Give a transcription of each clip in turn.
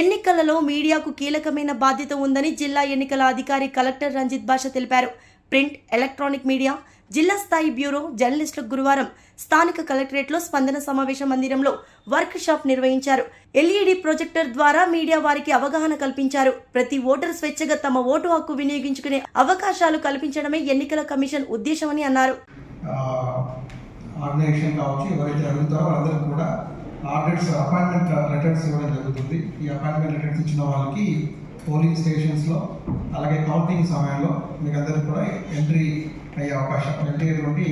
ఎన్నికలలో మీడియాకు కీలకమైన బాధ్యత ఉందని జిల్లా ఎన్నికల అధికారి కలెక్టర్ రంజిత్ భాష తెలిపారు. ప్రింట్ ఎలక్ట్రానిక్ మీడియా జిల్లా స్థాయి బ్యూరో జర్నలిస్టులకు గురువారం స్థానిక కలెక్టరేట్లో స్పందన సమావేశ మందిరంలో వర్క్ షాప్ నిర్వహించారు. ఎల్ఈడి ప్రొజెక్టర్ ద్వారా మీడియా వారికి అవగాహన కల్పించారు. ప్రతి ఓటర్ స్వేచ్ఛగా తమ ఓటు హక్కు వినియోగించుకునే అవకాశాలు కల్పించడమే ఎన్నికల కమిషన్ ఉద్దేశమని అన్నారు. ఆర్గనైజేషన్ కావచ్చు ఎవరైతే అడుగుతారో వాళ్ళందరికీ కూడా ఆర్డర్స్ అపాయింట్మెంట్ లెటర్స్ uh, ఇవ్వడం జరుగుతుంది. ఈ అపాయింట్మెంట్ లెటర్స్ ఇచ్చిన వాళ్ళకి పోలింగ్ స్టేషన్స్లో అలాగే కౌంటింగ్ సమయంలో మీకు అందరికీ కూడా ఎంట్రీ అయ్యే అవకాశం ఎంట్రీ అయ్యేటువంటి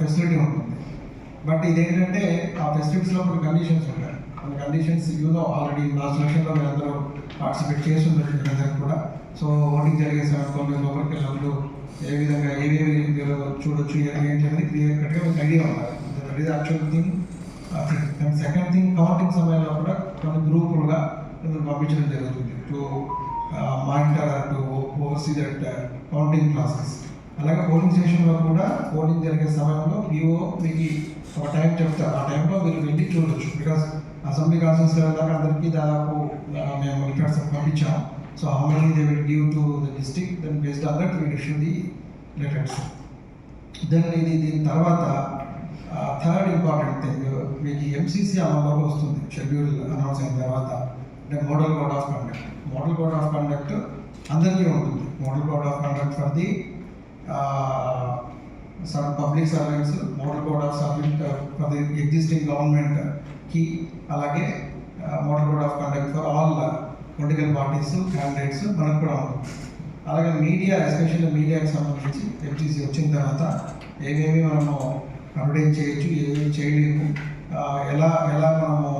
ఫెసిలిటీ ఉంటుంది. బట్ ఇదేంటంటే ఆ ఫెసిలిటీస్లో కొన్ని కండిషన్స్ ఉంటాయి. కొన్ని కండిషన్స్ యూనో ఆల్రెడీ లాస్ట్ ఎలక్షన్లో మీరు అందరూ పార్టిసిపేట్ చేసి ఉండొచ్చు మీరందరూ కూడా. సో ఓటింగ్ జరిగే సమయంలో మీరు లోపలికి వెళ్ళినప్పుడు ఏ విధంగా ఏవేవి మీరు చూడొచ్చు ఏంటి అనేది క్లియర్ కట్గా మీకు ఐడియా ఉండాలి. That is actual thing second thing counting సమయంలో కూడా కొన్ని గ్రూపులుగా పంపించడం జరుగుతుంది. To monitor to oversees that counting classes అలాగే పోలింగ్ స్టేషన్లో కూడా పోలింగ్ జరిగే సమయంలో వివో మీకు ఒక టైం చెప్తారు. ఆ టైంలో మీరు వెళ్ళి చూడొచ్చు. బికాస్ అసెంబ్లీ కాన్ఫరెన్స్ దాకా అందరికీ దాదాపు మేము records పంపించాము. So how many they will give to the district then based on that will issue the records then ఇది దీని తర్వాత థర్డ్ ఇంపార్టెంట్ థింగ్ మీకు ఎంసీసీ అమల్లోకి వస్తుంది షెడ్యూల్ అనౌన్స్ అయిన తర్వాత అంటే model code of conduct model code of conduct అందరికీ ఉంటుంది. Model code of conduct for the sir public servants model code of servant for the existing గవర్నమెంట్కి అలాగే model code of conduct for all political parties candidates మనకు కూడా ఉంటుంది. అలాగే media especially మీడియాకి సంబంధించి ఎఫ్టీసీ వచ్చిన తర్వాత ఏమేమి మనము అప్డేట్ చేయొచ్చు ఏమేమి చేయలేము. ఎలా ఎలా మనము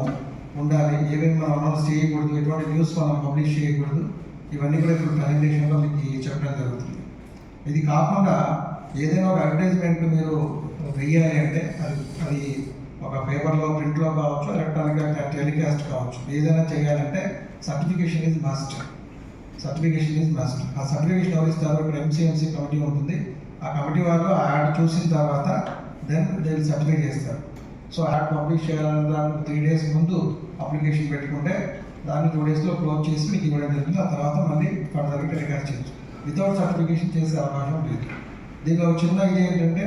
ఉండాలి ఏమేమి మనం అనౌన్స్ చేయకూడదు ఎటువంటి న్యూస్ మనం పబ్లిష్ చేయకూడదు ఇవన్నీ కూడా ఇప్పుడు ప్రజెంటేషన్లో మీకు చెప్పడం జరుగుతుంది. ఇది కాకుండా ఏదైనా ఒక అడ్వర్టైజ్మెంట్ మీరు వెయ్యాలి అంటే అది అది ఒక పేపర్లో ప్రింట్లో కావచ్చు ఎలక్ట్రానిక్గా టెలికాస్ట్ కావచ్చు. ఏదైనా చేయాలంటే certification is must. Certification is must. ఆ సర్టిఫికేషన్ ఎవరు ఇస్తారు ఇక్కడ ఎంసీఎంసీ కమిటీ ఉంటుంది. ఆ కమిటీ వాళ్ళు ఆ యాడ్ చూసిన తర్వాత దెన్ దే సప్లై చేస్తారు సో యాడ్ పబ్లిష్ చేయాలన్న దానికి త్రీ డేస్ ముందు అప్లికేషన్ పెట్టుకుంటే దాన్ని టూ డేస్లో క్లోజ్ చేసి మీకు ఇవ్వడం జరుగుతుంది ఆ తర్వాత మళ్ళీ ఫర్దర్గా టెలికాస్ట్ చేయొచ్చు. వితౌట్ సర్టిఫికేషన్ చేసే అవకాశం లేదు. దీనిలో చిన్న ఇది ఏంటంటే